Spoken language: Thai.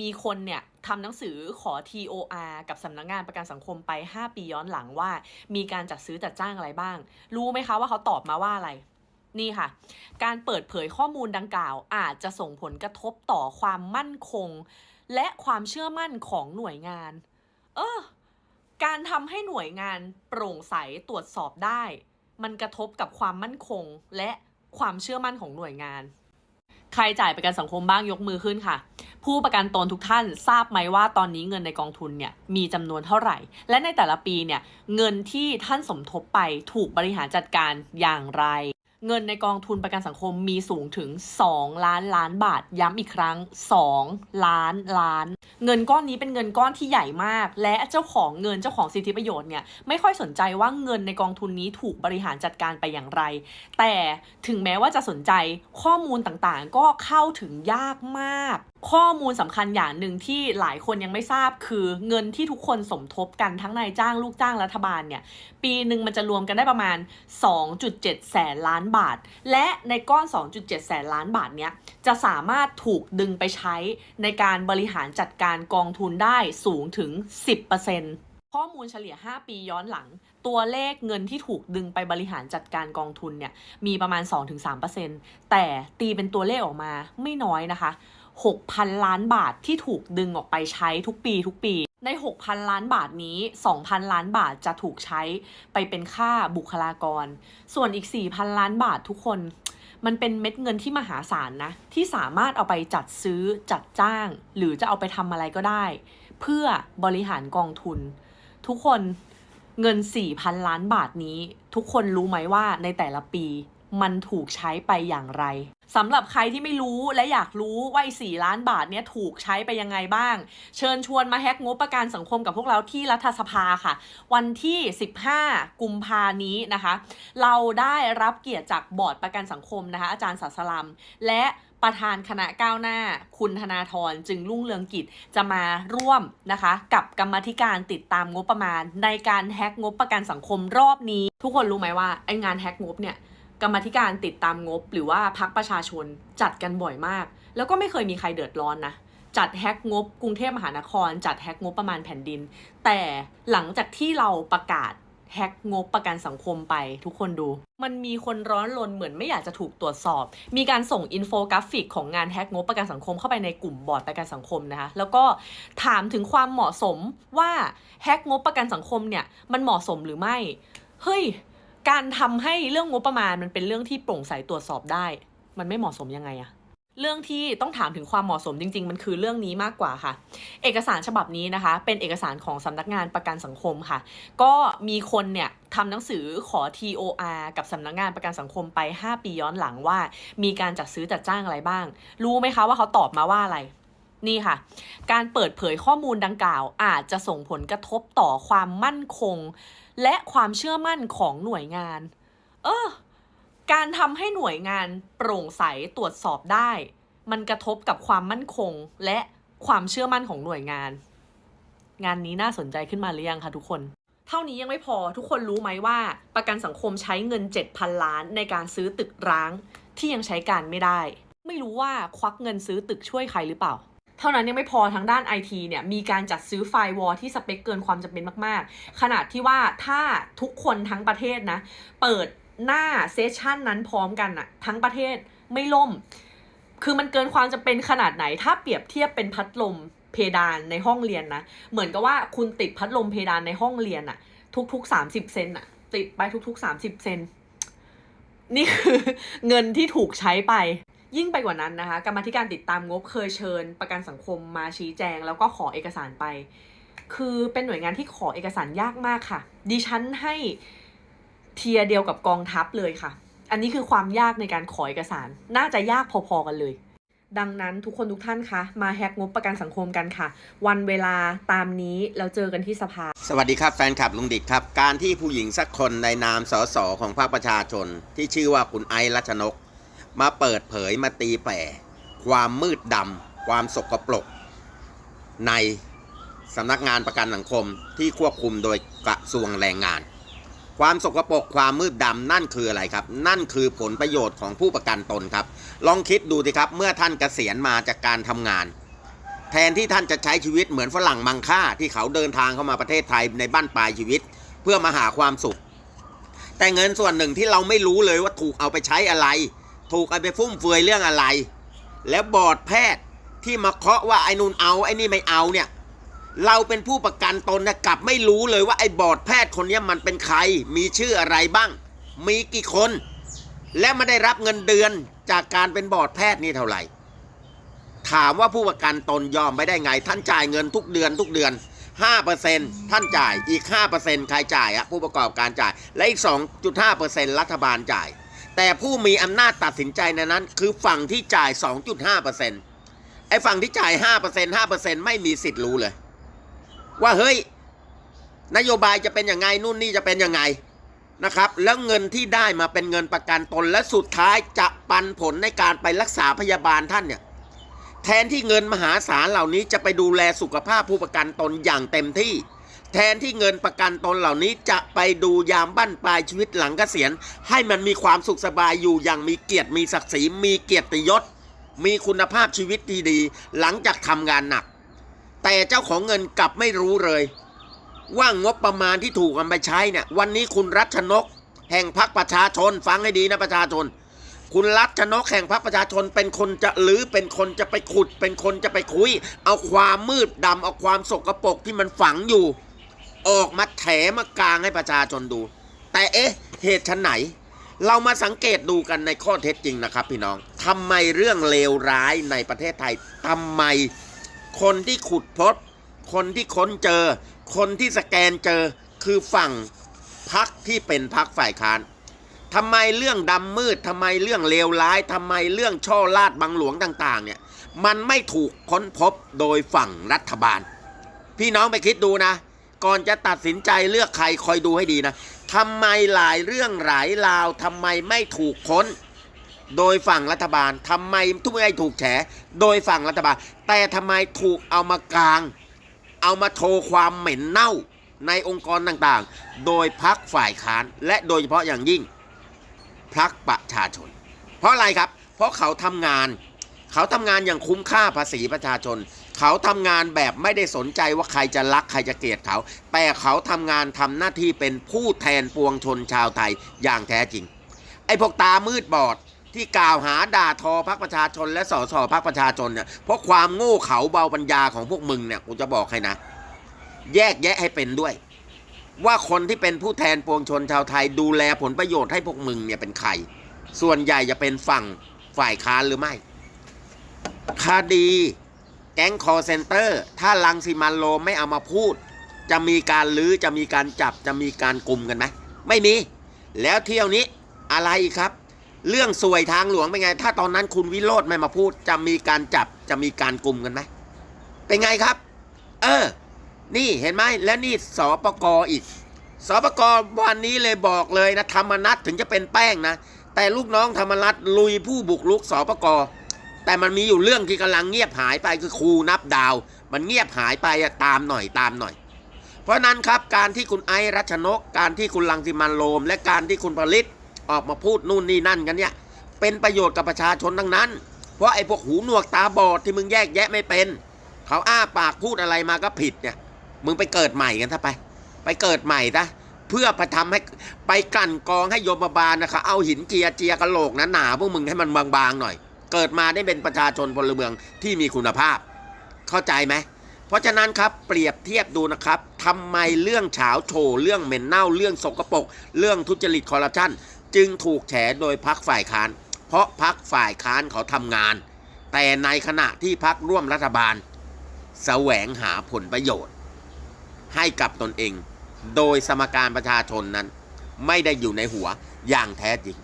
มีคนเนี่ยทำหนังสือขอ TOR กับสำนักงานประกันสังคมไป 5 ปีย้อนหลังว่า มีการจัดซื้อจัดจ้างอะไรบ้าง รู้ไหมคะว่าเขาตอบมาว่าอะไร นี่ค่ะ การเปิดเผยข้อมูลดังกล่าว อาจจะส่งผลกระทบต่อความมั่นคง และความเชื่อมั่นของหน่วยงาน เออ การทำให้หน่วยงานโปร่งใสตรวจสอบได้ มันกระทบกับความมั่นคงและความเชื่อมั่นของหน่วยงาน ใครจ่ายประกันสังคมบ้างยกมือขึ้นค่ะ ผู้ประกันตนทุกท่านทราบไหมว่าตอนนี้เงินในกองทุนเนี่ยมีจำนวนเท่าไหร่ และในแต่ละปีเนี่ยเงินที่ท่านสมทบไปถูกบริหารจัดการอย่างไร เงินในกองทุนประกันสังคมมีสูงถึง 2 ล้านล้านบาท ย้ำอีกครั้ง 2 ล้านล้าน เงินก้อนนี้เป็นเงินก้อนที่ใหญ่มาก และเจ้าของเงินเจ้าของสิทธิประโยชน์เนี่ยไม่ค่อยสนใจว่าเงินในกองทุนนี้ถูกบริหารจัดการไปอย่างไร แต่ถึงแม้ว่าจะสนใจข้อมูลต่างๆ ก็เข้าถึงยากมาก ข้อมูลสำคัญอย่างหนึ่งที่หลายคนยังไม่ทราบคือเงินที่ทุกคนสมทบกันทั้งนายจ้างลูกจ้างรัฐบาลเนี่ยปีหนึ่งมันจะรวมกันได้ประมาณ 2.7 แสนล้านบาท และในก้อน 2.7 แสนล้านบาทเนี้ยจะสามารถถูกดึงไปใช้ในการบริหารจัดการกองทุนได้สูงถึง 10%ข้อมูลเฉลี่ย 5 ปีย้อนหลัง ตัวเลขเงินที่ถูกดึงไปบริหารจัดการกองทุนเนี่ยมีประมาณ 2-3%แต่ตีเป็นตัวเลขออกมาไม่น้อยนะคะ 6,000 ล้านบาทที่ถูกดึงออกไปใช้ทุกปีทุกปี ใน 6,000 ล้านบาทนี้ 2,000 ล้านบาทจะถูกใช้ไปเป็นค่าบุคลากร ส่วนอีก 4,000 ล้านบาททุกคน มันเป็นเม็ดเงินที่มหาศาลนะ ที่สามารถเอาไปจัดซื้อจัดจ้าง หรือจะเอาไปทำอะไรก็ได้ เพื่อบริหารกองทุน ทุกคนเงิน 4,000 ล้านบาทนี้ ทุกคนรู้ไหมว่าในแต่ละปีมันถูกใช้ไปอย่างไร สำหรับใครที่ไม่รู้และอยากรู้ว่าไอ้4ล้านบาทเนี้ยถูกใช้ไปยังไงบ้าง เชิญชวนมาแฮกงบประกันสังคมกับพวกเราที่รัฐสภาค่ะ วันที่ 15 กุมภานี้นะคะ เราได้รับเกียรติจากบอร์ดประกันสังคมนะคะ อาจารย์ศาสลัม และประธานคณะก้าวหน้า คุณธนาธรจึงรุ่งเรืองกิจจะมาร่วมนะคะ กับกรรมธิการติดตามงบประมาณ ในการแฮกงบประกันสังคมรอบนี้ ทุกคนรู้ไหมว่าไองานแฮกงบเนี่ย กรรมธิการติดตามงบ หรือว่าพักประชาชนจัดกันบ่อยมาก แล้วก็ไม่เคยมีใครเดือดร้อนนะจัดแฮกงบกรุงเทพมหานคร จัดแฮกงบประมาณแผ่นดิน แต่หลังจากที่เราประกาศแฮกงบประกันสังคมไปทุกคนดู มันมีคนร้อนรนเหมือนไม่อยากจะถูกตรวจสอบ มีการส่งอินโฟกราฟิกของงานแฮกงบประกันสังคมเข้าไปในกลุ่มบอร์ดประกันสังคมนะคะ แล้วก็ถามถึงความเหมาะสมว่าแฮกงบประกันสังคมเนี่ยมันเหมาะสมหรือไม่ เฮ้ย การทำให้เรื่องงบประมาณมันเป็นเรื่องที่โปร่งใสตรวจสอบได้ มันไม่เหมาะสมยังไงอะเรื่องที่ต้องถามถึงความเหมาะสมจริง ๆ มันคือเรื่องนี้มากกว่าค่ะ เอกสารฉบับนี้นะคะ เป็นเอกสารของสำนักงานประกันสังคมค่ะ ก็มีคนเนี่ยทำหนังสือขอ TOR กับสำนักงานประกันสังคมไป 5 ปีย้อนหลังว่า มีการจัดซื้อจัดจ้างอะไรบ้าง รู้ไหมคะว่าเขาตอบมาว่าอะไร นี่ค่ะ การเปิดเผยข้อมูลดังกล่าว อาจจะส่งผลกระทบต่อความมั่นคง และความเชื่อมั่นของหน่วยงาน เออ การทำให้หน่วยงานโปร่งใสตรวจสอบได้ มันกระทบกับความมั่นคงและความเชื่อมั่นของหน่วยงาน งานนี้น่าสนใจขึ้นมาหรือยังคะทุกคนเท่านี้ยังไม่พอทุกคนรู้ไหมว่า ประกันสังคมใช้เงิน 7,000 ล้านในการซื้อตึกร้างที่ยังใช้การไม่ได้ ไม่รู้ว่าควักเงินซื้อตึกช่วยใครหรือเปล่า เท่านั้นยังไม่พอทางด้านไอทีเนี่ยมีการจัดซื้อไฟวอลที่สเปคเกินความจำเป็นมาก ๆ ขนาดที่ว่าถ้าทุกคนทั้งประเทศนะ เปิดหน้าเซสชันนั้นพร้อมกันอะทั้งประเทศไม่ล่ม คือมันเกินความจำเป็นขนาดไหน ถ้าเปรียบเทียบเป็นพัดลมเพดานในห้องเรียนนะ เหมือนกับว่าคุณติดพัดลมเพดานในห้องเรียนอะทุกๆ30เซนอะติดไปทุกๆ30เซนนี่คือเงินที่ถูกใช้ไป ยิ่งไปกว่านั้นนะคะกรรมธิการติดตามงบเคยเชิญ ประกันสังคมมาชี้แจง แล้วก็ขอเอกสารไป คือเป็นหน่วยงานที่ขอเอกสารยากมากค่ะ ดิฉันให้เทียเดียวกับกองทัพเลยค่ะ อันนี้คือความยากในการขอเอกสาร น่าจะยากพอๆกันเลย ดังนั้นทุกคนทุกท่านคะมาแฮกงบประกันสังคมกันค่ะ วันเวลาตามนี้แล้วเจอกันที่สภา สวัสดีครับแฟนคลับลุงดิดครับ การที่ผู้หญิงสักคนในนามสสของพรรคประชาชน ที่ชื่อว่าคุณไอรัชนก มาเปิดเผยมาตีแผ่ความมืดดำความสกปรกในสำนักงานประกันสังคมที่ควบคุมโดยกระทรวงแรงงาน ความสกปรกความมืดดำนั่นคืออะไรครับ นั่นคือผลประโยชน์ของผู้ประกันตนครับ ลองคิดดูสิครับ เมื่อท่านเกษียณมาจากการทำงาน แทนที่ท่านจะใช้ชีวิตเหมือนฝรั่งมังค่า ที่เขาเดินทางเข้ามาประเทศไทยในบ้านปลายชีวิต เพื่อมาหาความสุข แต่เงินส่วนหนึ่งที่เราไม่รู้เลยว่าถูกเอาไปใช้อะไร ถูกเอาไปฟุ่มเฟือยเรื่องอะไร แล้วบอร์ดแพทย์ที่มาเคาะว่าไอ้นูนเอาไอ้นี่ไม่เอาเนี่ย เราเป็นผู้ประกันตนนะกลับไม่รู้เลยว่าไอ้บอร์ดแพทย์คนนี้มันเป็นใคร มีชื่ออะไรบ้าง มีกี่คน และไม่ได้รับเงินเดือนจากการเป็นบอร์ดแพทย์นี่เท่าไหร่ ถามว่าผู้ประกันตนยอมไปได้ไง ท่านจ่ายเงินทุกเดือนทุกเดือน5%ท่านจ่ายอีก 5%ใครจ่ายอะผู้ประกอบการจ่าย และอีก 2.5%รัฐบาลจ่าย แต่ผู้มีอำนาจตัดสินใจในนั้น คือฝั่งที่จ่าย 2.5%ไอ้ฝั่งที่จ่าย 5% 5%ไม่มีสิทธิ์รู้เลย ว่าเฮ้ย นโยบายจะเป็นยังไงนู่นนี่จะเป็นยังไงนะครับ แล้วเงินที่ได้มาเป็นเงินประกันตนและสุดท้ายจะปันผลในการไปรักษาพยาบาลท่านเนี่ยแทนที่เงินมหาศาลเหล่านี้จะไปดูแลสุขภาพผู้ประกันตนอย่างเต็มที่ แทนที่เงินประกันตนเหล่านี้จะไปดูยามบั้นปลายชีวิตหลังเกษียณ ให้มันมีความสุขสบายอยู่อย่างมีเกียรติมีศักดิ์ศรีมีเกียรติยศ มีคุณภาพชีวิตที่ดี หลังจากทำงานหนัก แต่เจ้าของเงินกลับไม่รู้เลย ว่างบประมาณที่ถูกเอาไปใช้เนี่ยวันนี้คุณรัชนก แห่งพรรคประชาชน ฟังให้ดีนะประชาชน คุณรัชนกแห่งพรรคประชาชนเป็นคนจะลือเป็นคนจะไปขุด เป็นคนจะไปคุย เอาความมืดดำเอาความสกปรกที่มันฝังอยู่ ออกมาแถมากลางให้ประชาชนดู แต่เอ๊ะ เหตุฉันไหน เรามาสังเกตดูกันในข้อเท็จจริงนะครับ พี่น้องทำไมเรื่องเลวร้ายในประเทศไทยทำไมคนที่ขุดพบคนที่ค้นเจอ คนที่สแกนเจอคือฝั่งพักที่เป็นพักฝ่ายค้านทำไมเรื่องดำมืดทำไมเรื่องเลวร้ายทำไมเรื่องช่อลาดบังหลวงต่าง ๆ เนี่ย มันไม่ถูกค้นพบโดยฝั่งรัฐบาล พี่น้องไปคิดดูนะ ก่อนจะตัดสินใจเลือกใครคอยดูให้ดีนะทำไมหลายเรื่องหลายราวทำไมไม่ถูกค้น โดยฝั่งรัฐบาลทำไมทุกอย่างถูกแฉ โดยฝั่งรัฐบาล แต่ทำไมถูกเอามากลาง เอามาโชว์ความเหม็นเน่าในองค์กรต่างๆ โดยพักฝ่ายค้าน และโดยเฉพาะอย่างยิ่งพักประชาชน เพราะอะไรครับ เพราะเขาทำงาน เขาทำงานอย่างคุ้มค่าภาษีประชาชน เขาทำงานแบบไม่ได้สนใจว่าใครจะรักใครจะเกลียดเขา แต่เขาทำงานทำหน้าที่เป็นผู้แทนปวงชนชาวไทยอย่างแท้จริง ไอ้พวกตามืดบอดที่กล่าวหาด่าทอพรรคประชาชน และสสพรรคประชาชนเนี่ยเพราะความโง่เขลาเบาปัญญาของพวกมึงเนี่ยกูจะบอกให้นะ แยกแยะให้เป็นด้วย ว่าคนที่เป็นผู้แทนปวงชนชาวไทยดูแลผลประโยชน์ให้พวกมึงเนี่ยเป็นใครส่วนใหญ่จะเป็นฝั่งฝ่ายค้านหรือไม่คดี แก๊งคอเซนเตอร์ ถ้าลังสิมันโรมไม่เอามาพูด จะมีการลื้อจะมีการจับจะมีการกลุ่มกันไหมไม่มี แล้วเที่ยวนี้อะไรอีกครับ เรื่องสวยทางหลวงเป็นไง ถ้าตอนนั้นคุณวิโรธไม่มาพูด จะมีการจับจะมีการกลุ่มกันไหมเป็นไงครับ เออ นี่เห็นไหมแล้วนี่สปกอีกสปกวันนี้เลยบอกเลยนะธรรมนัตถึงจะเป็นแป้งนะ แต่ลูกน้องธรรมนัตลุยผู้บุกลุกสปก แต่มันมีอยู่เรื่องที่กำลังเงียบหายไปคือครูนับดาว มันเงียบหายไปอะตามหน่อยตามหน่อย เพราะนั้นครับการที่คุณไอรัชนก การที่คุณลังสิมันโรมและการที่คุณผลิตออกมาพูดนู่นนี่นั่นกันเนี่ยเป็นประโยชน์กับประชาชนทั้งนั้น เพราะไอ้พวกหูหนวกตาบอดที่มึงแยกแยะไม่เป็น เขาอ้าปากพูดอะไรมาก็ผิดเนี่ยมึงไปเกิดใหม่กันถ้าไป ไปเกิดใหม่นะเพื่อไปทำให้ไปกลั่นกองให้โยมบาลนะคะเอาหินเจียเจียกระโหลกหนาๆพวกมึงให้มันบางๆหน่อย เกิดมาได้เป็นประชาชนพลเมืองที่มีคุณภาพ เข้าใจไหมเพราะฉะนั้นครับเปรียบเทียบดูนะครับทำไมเรื่องเฉาโชว์เรื่องเหม็นเน่าเรื่องสกปรกเรื่องทุจริตคอร์รัปชันจึงถูกแฉโดยพักฝ่ายค้าน เพราะพักฝ่ายค้านเขาทำงาน แต่ในขณะที่พักร่วมรัฐบาล แสวงหาผลประโยชน์ ให้กับตนเอง โดยสมการประชาชนนั้น ไม่ได้อยู่ในหัวอย่างแท้จริง